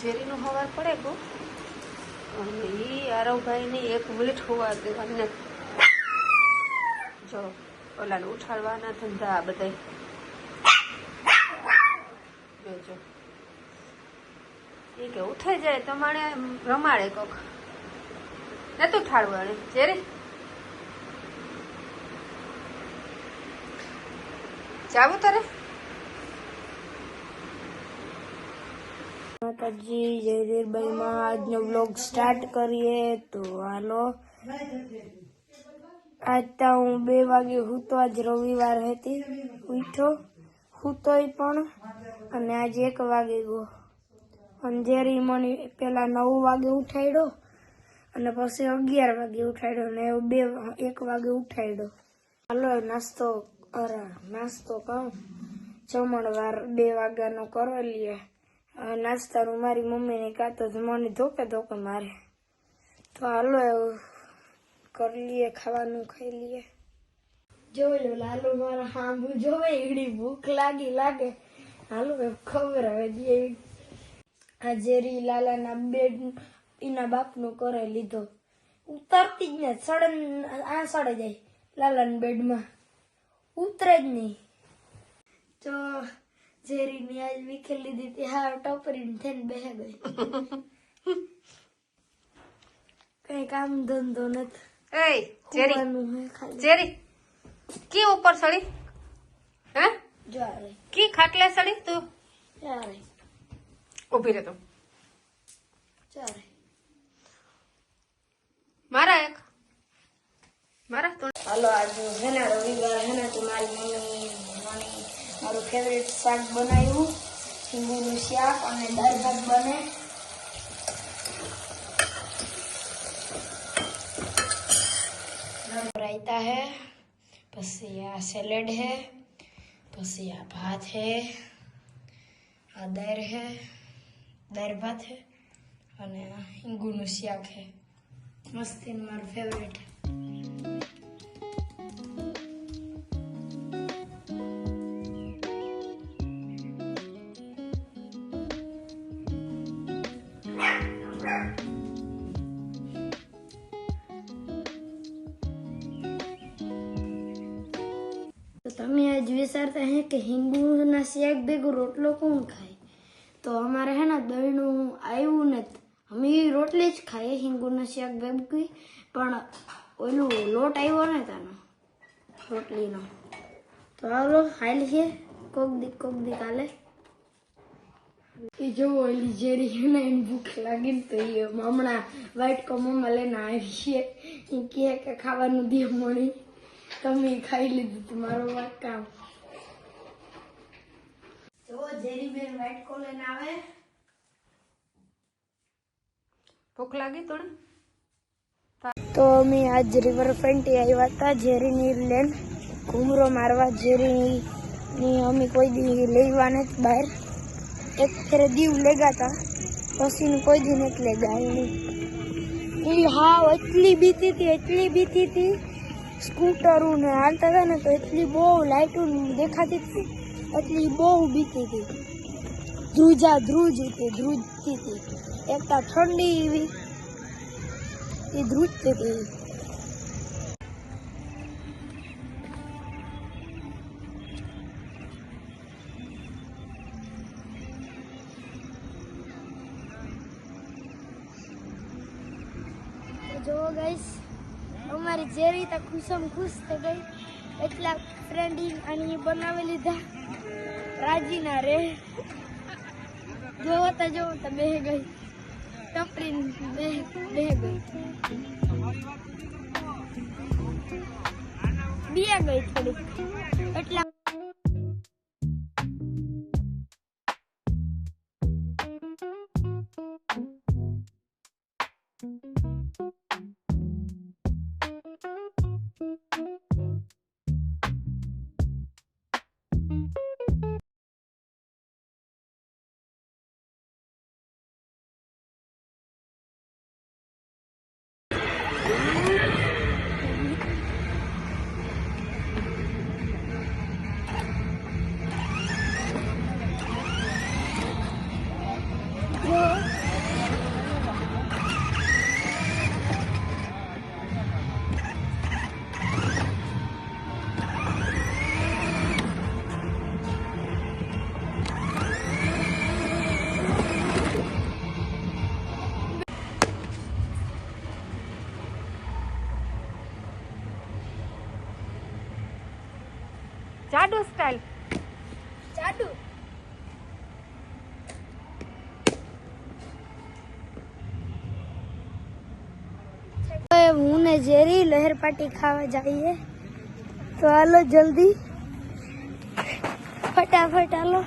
ઝેરીનું હવાર પડે ગો અને એ આરવભાઈની એક મિનિટ હોવા દેવાને જો, ઓલાને ઉઠાડવાના ધંધા આ બધા જોજો એ કે ઉઠાઈ જાય, તમારે રમાડે કોક. નતું ઉઠાડવાનું ઝેરી? જાવું તારે? માતાજી જય વીરબાઈમાં આજનો બ્લોગ સ્ટાર્ટ કરીએ તો હાલો. આજ તો હું બે વાગે હૂતો આજ રવિવાર હતી. ઉઠો. હું તોય પણ. અને આજે એક વાગે ગયો અંધેરી મને પેલા નવ વાગે ઉઠાડ્યો અને પછી અગિયાર વાગે ઉઠાડ્યો ને બે એક વાગે ઉઠાડ્યો હાલો, નાસ્તો અરે નાસ્તો કહું જમણવાર બે વાગ્યાનો કરો લઈએ હવે નાસ્તાનું મારી મમ્મીને કાં તો મને ધોકે ધોકે મારે. તો હાલો કરી લઈએ, ખાવાનું ખાઈ લઈએ. જોઈ લો લાલુ મારા હાંભું, જોવે એડી ભૂખ લાગી લાગે. હાલો ખબર હવે જે આ જેરી લાલાના બેડ એના બાપનું કરે લીધો. ઉતરતી જ ને સડન આ સડે જાય લાલાના બેડમાં. ઉતરે જ નહીં. તો જેરીની આજ વિખેર લીધી હતી હા ટપરીને થઈને બેહે ગઈ કઈ કામ ધંધો નથી એ ઝેરી હોવાનું હે ખાલી ઝેરી કી ઉપર સડી હે જો આ રહી, કી ખાટલે સડી તું આ રહી, ઊભી રહે તું જો આ રહી. મારા એક મારા તું હાલો આજે હે ને રવિવાર હે ને તો મારી મમ્મી મને મારું ફેવરેટ શાક બનાવ્યું. સિંગુનું શાક અને દાળ ભાત બને રાયતા હે, પછી આ સેલેડ હે, પછી આ ભાત હે, આ દાળ હે દાળ ભાત હે, અને હિંગુનું શાક હે. મસ્તી મારું ફેવરેટ કે હિંગુના શેક ભેગું રોટલો કોણ ખાય? તો અમારે હે ને દહીંનું આવ્યું નથી. અમે રોટલી જ ખાઈએ હિંગુના શેક ભેગી, પણ ઓલું લોટ આવ્યો ને તાનો, રોટલીનો. તો હાલો, હાલ છે. કોક દી કોક દી કાલે. એ જો ઓલી જેરી છે ને, એને ભૂખ લાગી ને તો એ હમણાં વાઈટ કોમોમાં લઈને આવી છે. એ કહે કે ખાવાનું દે મળી. તમે ખાઈ લીધું તમારું કામ. જો વ્હાઈટ લઈને આવે. ભૂખ લાગી તું તો અમે આજ રિવરફ્રન્ટ આવ્યા હતા ઝેરીની લેન ઘૂમરો મારવા ઝેરીની અમે કોઈ દી લેવા નથી બહાર. એક ફેરે દીવ લેગા હતા પછી કોઈ દી નથી લેગા. એની એ હા એટલી બીતી હતી એટલી બીતી હતી. સ્કૂટરો ને હાલતા હતા ને તો એટલી બહુ લાઇટો દેખાતી હતી. એટલી બહુ બીતી હતી ધ્રુજા ધ્રુજ હતી ધ્રુજતી હતી એકતા ઠંડી એવી. એ ધ્રુજતી હતી જો ગઈશ અમારી જે રીતે ખુશમ ખુશ થઈ ગઈ. એટલા ફ્રેન્ડી અને એ બનાવી લીધા. રાજીના રે. જોવતા જોવતા બે ગઈ. ટપરીને બે બે ગઈ. બે ગઈ થોડીક. એટલા હું ને જેરી લહેર પાટી ખાવા જઈએ તો હાલો જલ્દી ફટાફટ હાલો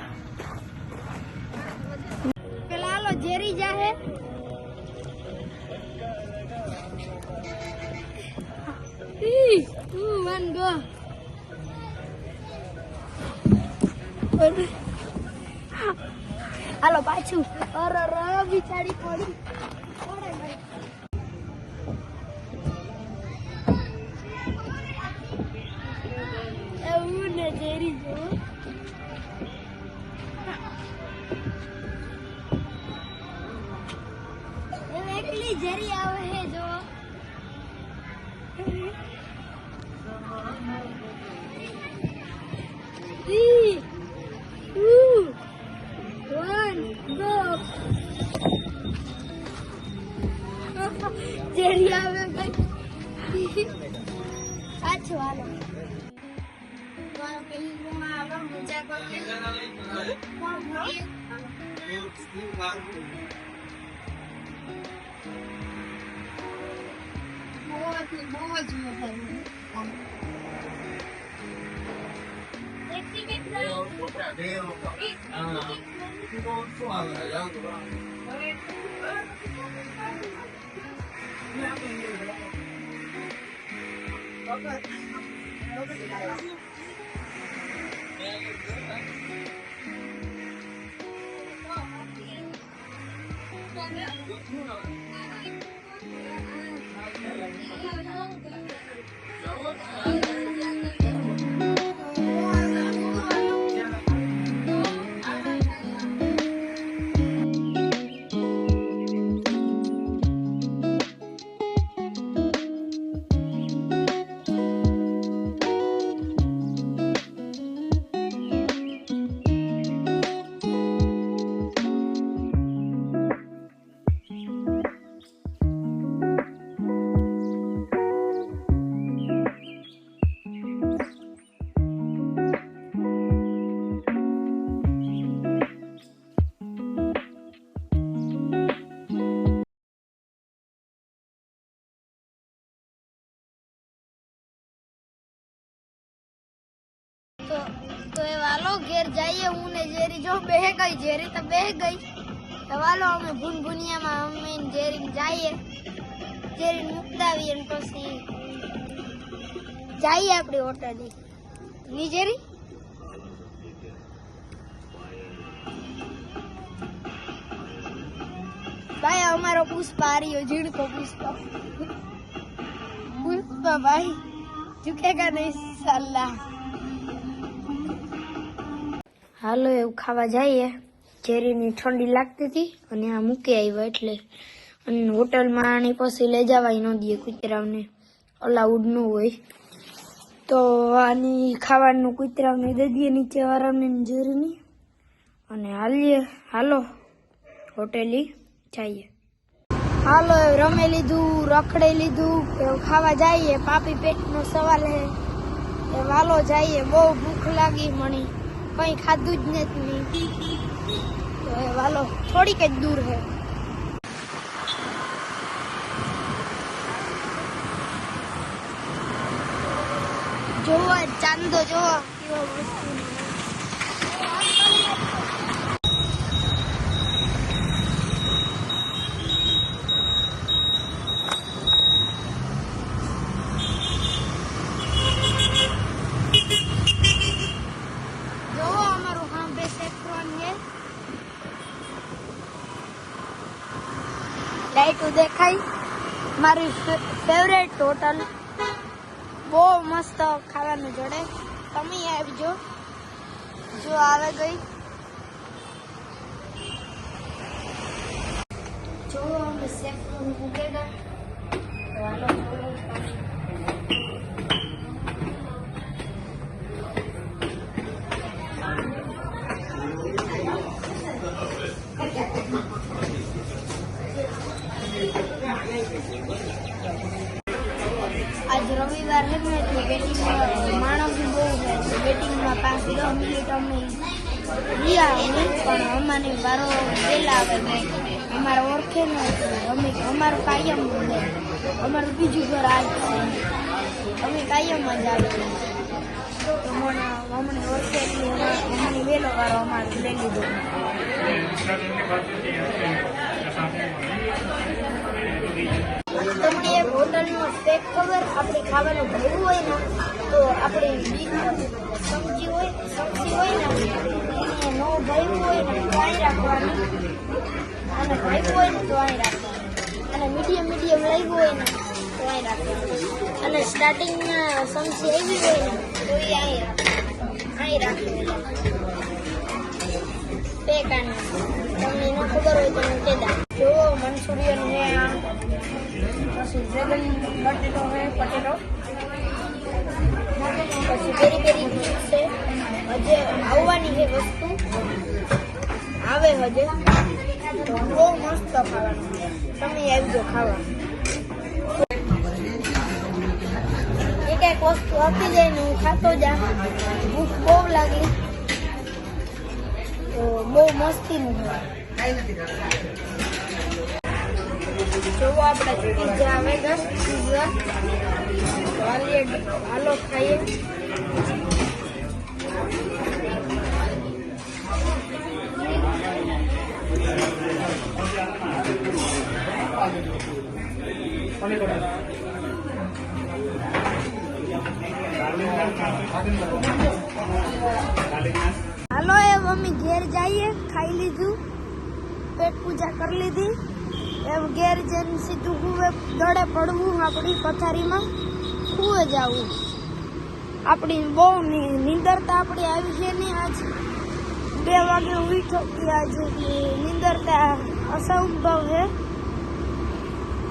પેલા હાલો જેરી જાહે વન ગો હાલો પાછું અરે અરે બિચારી પડી પડે જેરી જો. એકલી જેરી આવે બહુ બહુ જ તો એ વાલો ઘેર જઈએ હું ને જેરી જો બેહ ગઈ જેરી તો બેહ ગઈ તો વાલો અમે ભૂન ભૂનિયામાં અમે ને જેરી જઈએ જેરી મુકતાવીએ ને પછી જઈએ આપણી હોટલે ની જેરી ભાઈ અમારો પુષ્પા રહ્યો ઝીણકો પુષ્પા પુષ્પા ભાઈ ઝુકેગા નહીં સાલા હાલો, એવું ખાવા જઈએ. ઝેરીની ઠંડી લાગતી હતી અને આ મૂકી આવ્યા એટલે. અને હોટલમાં આની પછી લઈ જવાય ન દે કૂતરાઓને. અલાઉડ ન હોય. તો આની ખાવાનું કૂતરાઓને દઈ દઈએ નીચે આરામને ઝેરીની. અને હાલીએ. હાલો, હોટેલી જઈએ. હાલો રમી લીધું, રખડે લીધું, એવું ખાવા જઈએ. પાપી પેટનો સવાલ હે. એ વાલો જઈએ. બહુ ભૂખ લાગી મણી. કઈ ખાધું જ નથી. તો એ વાલો થોડીક જ દૂર હે. જોવો ચાંદો જોવો કેવો મસ્તી જોવો અમારું હાંભે સેફ્રોન છે લાઈટ દેખાય મારી ફેવરેટ હોટલ બહુ મસ્ત ખાવાનું જોડે. તમે આવજો. જો આવે ગઈ. જો, અમે સેફ્રોન મૂકેગા હાલો રહ્યા અમે પણ અમારી વારો વહેલા આવે અમારે ઓળખે ને અમે, અમારું કાયમ છે અમારું બીજું ઘર આજ છે. અમે કાયમ જ આવે તો મને અમને ઓળખે અમને વહેલો વારો અમારે લઈ લીધો. તમને સ્ટેક ખબર? આપણે ખાવાનું ભર્યું હોય ને, તો આપણે બીજું સબ્જી હોય સબ્જી હોય ને રાખવાનું અને ભર્યું હોય ને તો રાખવાનું અને મીડિયમ મીડિયમ લાગ્યું હોય ને તો રાખવાનું અને સ્ટાર્ટિંગમાં સમજી આવી હોય ને તો એ અહીં રાખવાનું અહીં રાખવાનું પેક આને તમને ન ખબર હોય તો હું કહેતા જો મંચુરિયન આ પછી ડ્રેગન બટેટો હે પટેટો પછી પેરી પેરી છે હજે આવવાની છે વસ્તુ આવે હજે તો બહુ મસ્ત ખાવાનું તમે આવજો ખાવા એક એક વસ્તુ આપી જાય ને હું ખાતો જા ભૂખ બહુ લાગી તો બહુ મસ્તીનું છે જોવો આપણે પીઝા આવે છે પીઝા હાલીએ હાલો ખાઈએ હાલો એ મમ્મી ઘેર જઈએ, ખાઈ લીધું, પેટ પૂજા કરી લીધી. એમ ઘેર જઈને સીધું કુવે દડે પડવું આપણી પથારીમાં કુવે જવું આપણી બહુ નીંદરતા આપણી આવી છે નહીં આજ. બે વાગે ઉઠો થતી આજે નિંદરતા અસંભવ છે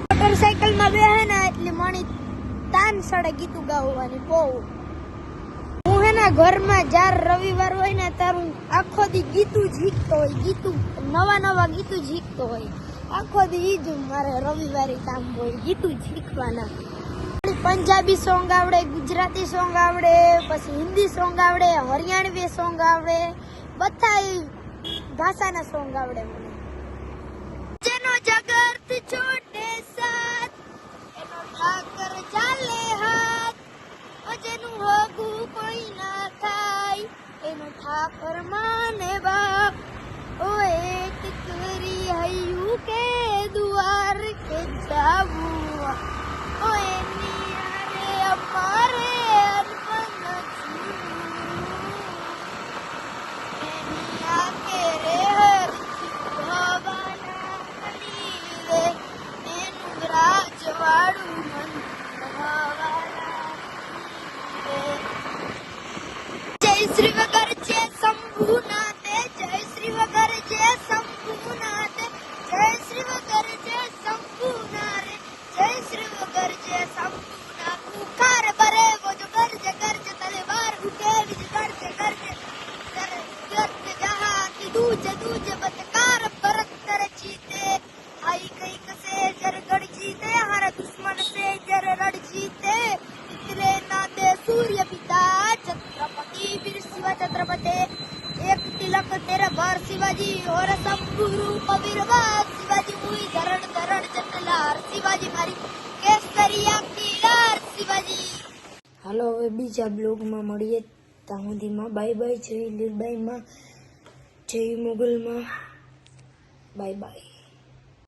મોટરસાયકલમાં બે હે ને, એટલે મણી તાન સડે ગીતું ગાવાની બહુ. હું હે ને ઘરમાં જાર રવિવાર હોય ને, તારું આખો દી ગીતું જીખતો હોય, ગીતું, નવા નવા ગીતું જીખતો હોય. આખો દી જ મારે રવિવારે કામ હોય, ગીતું શીખવાના. પંજાબી સોંગ આવડે, ગુજરાતી સોંગ આવડે, પછી હિન્દી સોંગ આવડે, હરિયાણવી સોંગ આવડે. બધા ભાષાના સોંગ આવડે મને. જેનો જગત છોડે સાથ, એનો ઠાકર ચાલે હાથ. જેનું હોગું કોઈ ના થાય, એનો ઠાકર માને બાપ. ઓ એક કરી હૈયું કે દુવાર કે જાવું ઓ એની અરે અમારે Şey sürüme karıcıyız. શિવાજી, ઓર સંપુરુ પવિરવાદ શિવાજી, મુઈ ધરણ ધરણ ચંદલાર શિવાજી, મારી કેસરિયા પીલાર શિવાજી. હાલો, હવે બીજા બ્લોગમાં મળીએ. ત્યાં સુધીમાં બાય બાય, જય લીલબાઈમાં જય મોગલમાં બાય બાય.